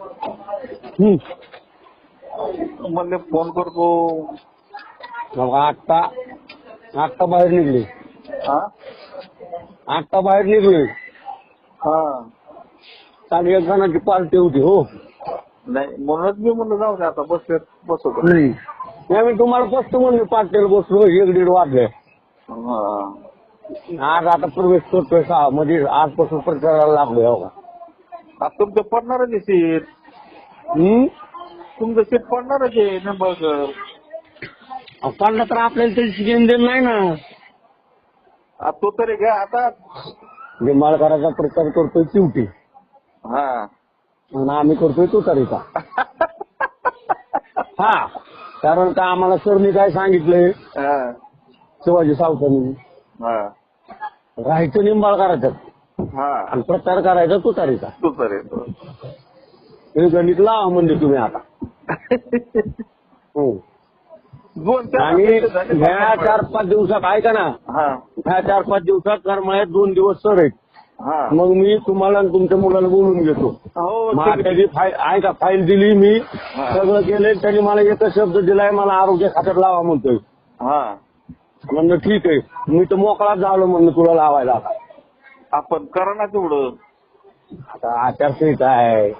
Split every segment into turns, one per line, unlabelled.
हम्म.
म्हणले फोन करतो.
मग आत्ता आत्ता बाहेर निघले.
हा?
आत्ता बाहेर निघले.
हा.
चांगली एक जणांची पार्टी होती हो.
नाही म्हणूनच मी म्हणलं जाऊ दे आता बस बसवतो
नाही. नाही, मी तुम्हाला स्पष्ट म्हणले पार्टीला बसलो एक दीड वाजले.
हा.
आज आता प्रवेश करतोय सहा म्हणजे आजपासून प्रचाराला लागलोय हो. का
आता तुमचं पडणारच आहे सीट
हम्म?
तुमचं सीट पडणारच आहे निंबाळकर.
अहो, पडलं तर आपल्याला त्याची घेऊन देण नाही ना.
आता तो तरी घ्या आता.
निंबाळकराचा प्रचार करतोय चिवटी.
हा.
आणि आम्ही करतोय तुतारीचा. हा. कारण का आम्हाला सरनी काय सांगितलंय?
हा.
शिवाजी सावतांनी
हा.
राहायचं निंबाळकराचं
हा.
आणि प्रचार करायचा तुतारीचा
तू तरी
हे गणित लावा म्हणजे तुम्ही आता. हो.
दोन
आणि. ह्या चार पाच दिवसात ऐका ना.
हा.
ह्या चार पाच दिवसात करमाळ्यात दोन दिवस सर आहेत
हा.
मग मी तुम्हाला आणि तुमच्या मुलाला बोलून घेतो.
हो ठीक
त्याची फाईल ऐका फाईल दिली मी सगळं केलंय त्यांनी मला एकच शब्द दिलाय मला आरोग्य खात्यात लावा म्हणतोय.
हा.
म्हणलं ठीक आहे. मी तर मोकळाच झालो म्हणलं तुला लावायला आता.
आपण करा ना तेवढं.
आता आचारसंहिता आहे.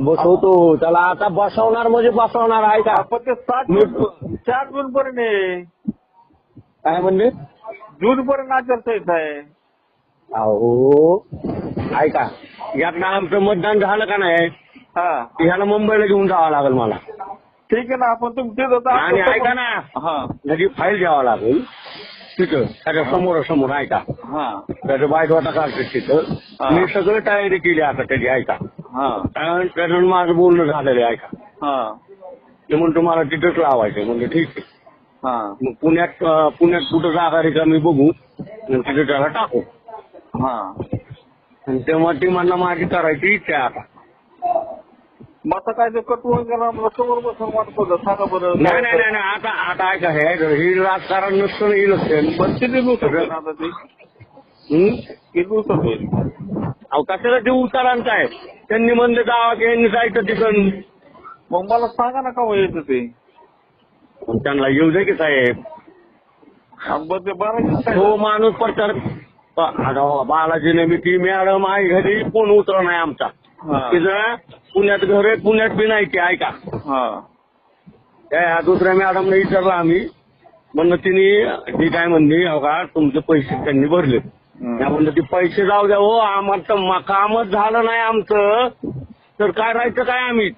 बसवतो. त्याला आता बसवणार म्हणजे बसवणार आहे का?
आपण ते सात जून चार जून पर्यंत आहे.
काय म्हणले?
जून पर्यंत आचारसंहिता आहे.
अहो ऐका. यातनं आमचं मतदान झालं का नाही?
हा.
ह्याला मुंबईला घेऊन जावं लागेल मला.
ठीक आहे ना आपण जा.
आणि ऐका ना.
हा.
त्याची फाईल द्यावं लागेल. तिथं त्याच्या समोरासमोर ऐका.
हा.
त्याचं बायकोटा काढतात तिथं.
हा.
मी सगळं तयारी केली आता त्याची ऐका.
हा.
कारण त्याचं माझं बोलणं झालेलं आहे ऐका.
हा.
ते म्हणतो मला तिथंच लावायचं म्हणजे ठीक आहे.
हा.
मग पुण्यात अं, पुण्यात कुठं जागा रिकामी बघू आणि तिथे त्याला टाकू.
हा.
आणि तेव्हा ती म्हणला माझी करायची इच्छा आहे आता.
मग आता काय ते कटवून समोर बसून वाटतो का? सांगा बरं.
नाही नाही नाही नाही, आता आता ऐका हे ही राजकारण नसतं ना इलेक्शन
पण किती दिवसात होईल आता ते?
हं?
किती दिवसात होईल?
अहो कशाला ते उतारांचं आहे? त्यांनी म्हणले की यांनी जायचं तिकडून.
मग मला सांगा ना का यायचं ते?
त्यांना येऊ दे की साहेब.
आणि बरं ते बाराशे काय?
तो माणूस प्रचार आता बालाजीने मी ती मॅडम आहे घरी कोण उतरा नाही आमचा.
हा.
तिचं पुण्यात घर आहे पुण्यात बी नाही ते ऐका.
हा.
त्या दुसऱ्या मॅडमने विचारलं आम्ही. म्हणलं तिने ती काय म्हणली अहो का तुमचे पैसे त्यांनी भरले. त्या म्हणलं ते पैसे जाऊ द्या हो आम्हाला कामच झालं नाही आमचं. तर काय राहायचं काय आम्ही?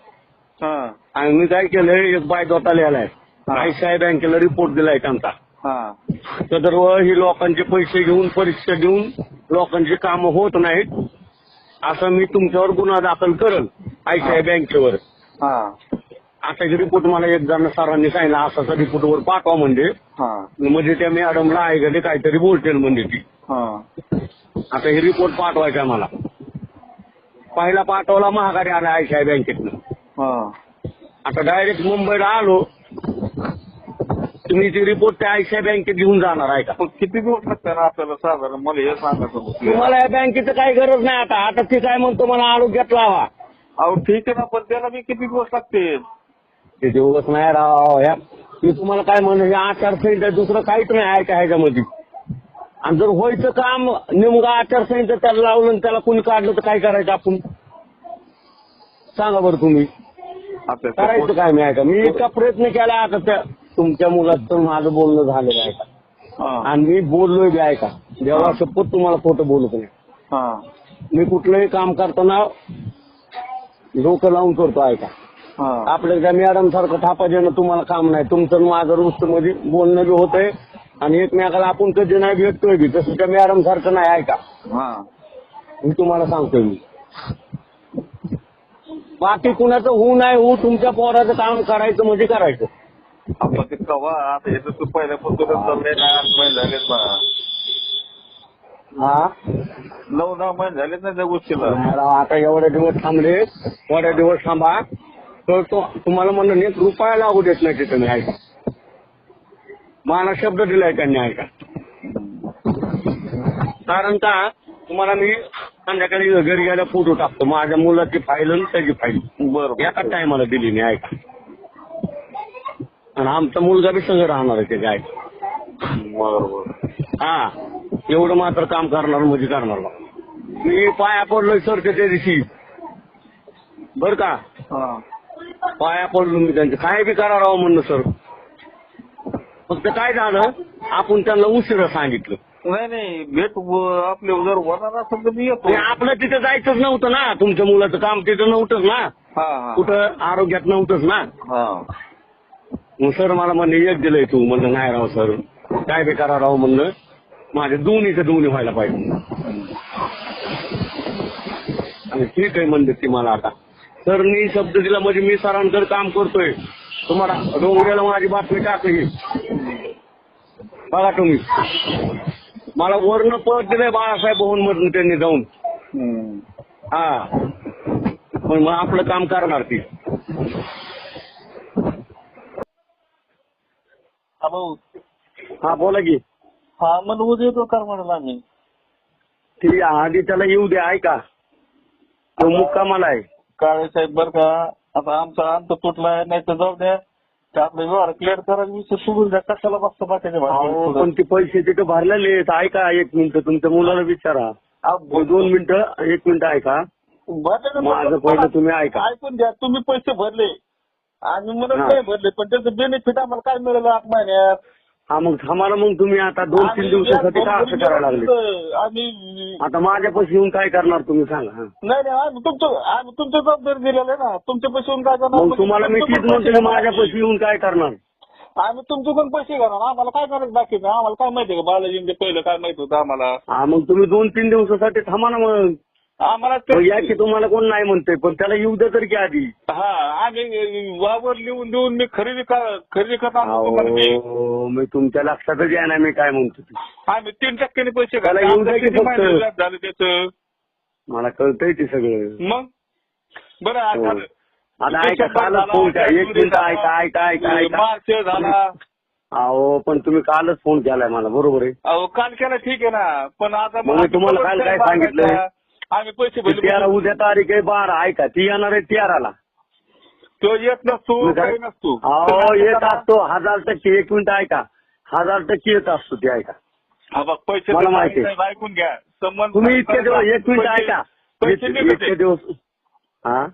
हा.
आम्ही काय केलंय एक बायदोता लिहिलाय
हा.
आयसीआय बँकेला रिपोर्ट दिलाय त्यांचा.
हा.
तर ही लोकांचे पैसे घेऊन परीक्षा देऊन लोकांची कामं होत नाहीत. असं मी तुमच्यावर गुन्हा दाखल करल आयसीआय बँकेवर.
हा.
असा रिपोर्ट मला एक जण सरांनी सांगितलं असाचा रिपोर्ट वर पाठवा म्हणजे. म्हणजे त्या मॅडमला ऐकले काहीतरी बोलतील म्हणजे ती. आता हे रिपोर्ट पाठवायचा मला. पहिला पाठवला महागारी आला आयसीआय बँकेतनं. आता डायरेक्ट मुंबईला आलो तुम्ही ती रिपोर्ट त्या आयसीआय बँकेत घेऊन जाणार आहे का?
पण किती दिवस लागतात आपल्याला साधारण? मला हे सांगा तुम्ही
तुम्हाला या बँकेचं काही गरज नाही आता. आता ती काय म्हणतो मला आरोग्यात लावा.
अहो ठीक आहे ना पण त्याला बी किती दिवस लागतील
ते दिवस नाही राव ह्या मी तुम्हाला काय म्हणलं हे आचारसंहिता दुसरं काहीच नाही आहे का ह्याच्यामध्ये. आणि जर व्हायचं काम नेमकं आचारसंहिता त्याला लावलं आणि त्याला कोणी काढलं तर काय करायचं आपण? सांगा बरं तुम्ही.
आता
करायचं काय मी आहे का मी इतका प्रयत्न केला आता त्या तुमच्या मुलाचं माझं बोलणं झालेलं आहे का?
हा.
आणि मी बोललोय बी आहे का? देवा शपथ तुम्हाला खोटं बोलत नाही?
हा.
मी कुठलंही काम करताना डोकं लावून करतो आहे का?
हा.
आपल्या त्या मॅडम सारखं थापा देणं तुम्हाला काम नाही. तुमचं आणि माझं रुस्त मध्ये बोलणं बी होतंय आणि एकमेकाला आपण कधी नाही भेटतोय बी तसं त्या मॅडम सारखं नाही ऐका
हा.
मी तुम्हाला सांगतोय मी. बाकी कुणाचं होऊ नाही होऊ तुमच्या पोराचं काम करायचं म्हणजे करायचं.
आपण ते कवा आता हे तू पहिल्यापासून चाललंय ना आठ महिने झालेत ना
हा?
नऊ दहा महिने झालेत ना त्या गोष्टीला.
नाही राव, आता एवढे दिवस थांबले एवढे दिवस थांबा. तर तो तुम्हाला म्हणलं एक रुपया लागू देत नाही तिथं मी ऐका. मला शब्द दिलाय त्यांनी ऐका. कारण का तुम्हाला मी संध्याकाळी घरी गेल्या फोटो टाकतो. माझ्या मुलाची फाईल आणि त्याची फाईल
बरं
एका टायमाला दिली मी ऐका. आणि आमचा मुलगा बी सगळं राहणार आहे ते गाय.
बरं बरं
हा एवढं मात्र काम करणार म्हणजे करणार बा. मी पाया पडलोय सर त्या दिवशी. बर का?
हा.
पाया पडलो मी त्यांचे काय बी करा राव म्हणलं सर. फक्त काय झालं आपण त्यांना उशिरा सांगितलं.
नाही नाही भेट व- आपले होणार असेल तर मी येतो.
आणि आपलं तिथं जायचंच नव्हतं ना. तुमच्या मुलाचं काम तिथं नव्हतंच ना.
हा हा.
कुठं आरोग्यात नव्हतंच ना.
हा.
मग सर मला म्हणले एक दिलंय तू. म्हणलं नाही राव सर. काय बी करा राव? म्हणलं माझे दोन्हीचं दोन्ही व्हायला पाहिजे. आणि ठीक आहे म्हणले ती मला आता. सर मी शब्द दिला म्हणजे मी सरांकडे काम करतोय. तुम्हाला डोंगऱ्याला माझी बातमी टाकली. बघा तुम्ही. मला वर्ण पद दिलंय बाळासाहेब भवन मधून त्यांनी जाऊन. हा. पण मग आपलं काम करणार ती
हा भाऊ.
हा बोला की.
हा मग उद्या येतो कर म्हणाल आम्ही?
ती आधी त्याला येऊ द्या ऐका. तो मुक्कामाला आहे.
काळे साहेब बर का आता आमचा अंत तुटलाय नाही तर जाऊ द्या. ते आपले व्यवहार क्लिअर करायला विषय सोडून द्या. कशाला बसतो बाकीच्या
अहो, पण ते पैसे तिथं भरलेले आहेत. ऐका एक मिनिट तुमच्या मुलाला विचारा. दोन मिनिटं एक मिनिट ऐका. माझं पहिलं तुम्ही ऐका.
ऐकून घ्या तुम्ही पैसे भरले. आम्ही म्हणत
हा.
नाही भरले पण त्याचं बेनिफिट आम्हाला काय मिळालं आठ महिन्यात?
हा मग थांबाला मग तुम्ही आता दोन तीन
आम्ही
दिवसासाठी का असं करायला लागले?
आम्ही
आता माझ्यापाशी येऊन काय करणार तुम्ही सांगा हा.
नाही नाही आम्ही तुमचं आम्ही तुमच्या जबाबदारी दिलेलं आहे ना. तुमच्या पैसे येऊन काय करणार?
मग तुम्हाला मी तीच म्हणतो माझ्यापाशी येऊन काय करणार?
आम्ही तुमच्याकडून पैसे घेणार. आम्हाला काय करायचं बाकीचं आम्हाला काय माहिती का बालाजींचे पहिलं काय माहीत होतं आम्हाला?
हा मग तुम्ही दोन तीन दिवसासाठी थांबा ना मग.
आम्हाला ते-
या की तुम्हाला कोण नाही म्हणतंय पण त्याला येऊ द्या तर की आधी
हा आम्ही वावर लिहून देऊन मी खरेदी कर- खरेदी करणार होतो मी.
अहो मी तुमच्या लक्षातच आहे ना मी काय म्हणतो ते.
आम्ही तीन टक्क्याने पैसे
त्याला
घातले.
येऊ द्या
आमचं
की
किती
फक्त.
महिने व्याज झालं त्याचं
मला कळतंय ते सगळं
मग बरं आज
हो.
झालं.
आता ऐका
डिसेंबर
कालच
झाला,
फोन करा एक
जानेवारी
मिनिट
झाला,
ऐका ऐका ऐका ऐका
मार्च झाला
अहो पण तुम्ही कालच फोन केलाय मला बरोबर आहे
अहो काल केला ठीक आहे ना पण आता
मग मी तुम्हाला काल काय सांगितलं?
आम्ही पैसे
ती तेरा
भरले
उद्या तारीख आहे बारा. ऐका ती येणार आहे तेराला.
तो येत नसतो काही नसतो.
अहो येत असतो. हजार टक्के एक मिनिट ऐका. हजार टक्के येत असतो ती ऐका.
हा बघ पैसे
मला माहिती आहे.
ऐकून घ्या. संबंध
तुम्ही इतके दिवस एक मिनिट
पैसे-
ऐका.
पैसे
इत-
निघते.
इतके दिवस हा?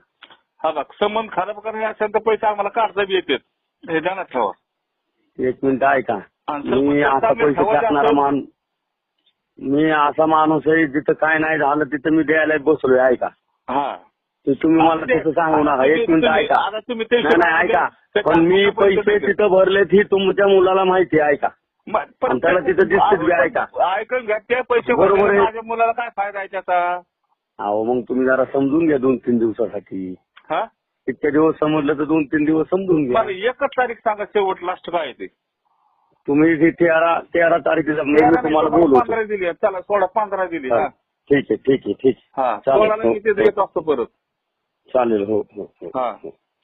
हा बघ संबंध खराब करायचे असेल तर पैसे आम्हाला काढता बी येतात. हे ध्यानात ठेवा.
एक मिनिट ऐका.
आणि
मी
चांगले
पैसे टाकणारा मान मी असा माणूस आहे जिथं काय नाही झालं तिथं मी द्यायला बसलोय ऐका.
हा.
ते तुम्ही मला तसं सांगू नका एक मिनिट ऐका.
आता तुम्ही ते
नाही नाही ऐका. पण मी
पैसे.
तिथं भरलेत ही तुमच्या मुलाला माहिती आहे ऐका.
म- पण-
आणि त्याला तिथं दिसतेच बी ऐका.
ऐकून घ्या ते पैसे
बरोबर
भरले,
आहे.
माझ्या मुलाला काय फायदा आहे त्याचा?
अहो मग तुम्ही जरा समजून घ्या दोन तीन दिवसासाठी.
हा?
इतक्या दिवस समजलं तर दोन तीन दिवस समजून घ्या.
बरं एकच तारीख सांगा शेवट लास्ट काय आहे ते?
तुम्ही ते तेरा तेरा तारखेला मी मी तुम्हाला बोलवतो
पंधरा दिली चला सोळा पंधरा दिली
हा.
हा
ठीक आहे ठीक आहे ठीक आहे
हा
चालेल.
सोळाला
हो,
मी ते
हो.
देत असतो परत
चालेल हो हो हो
हा.
हो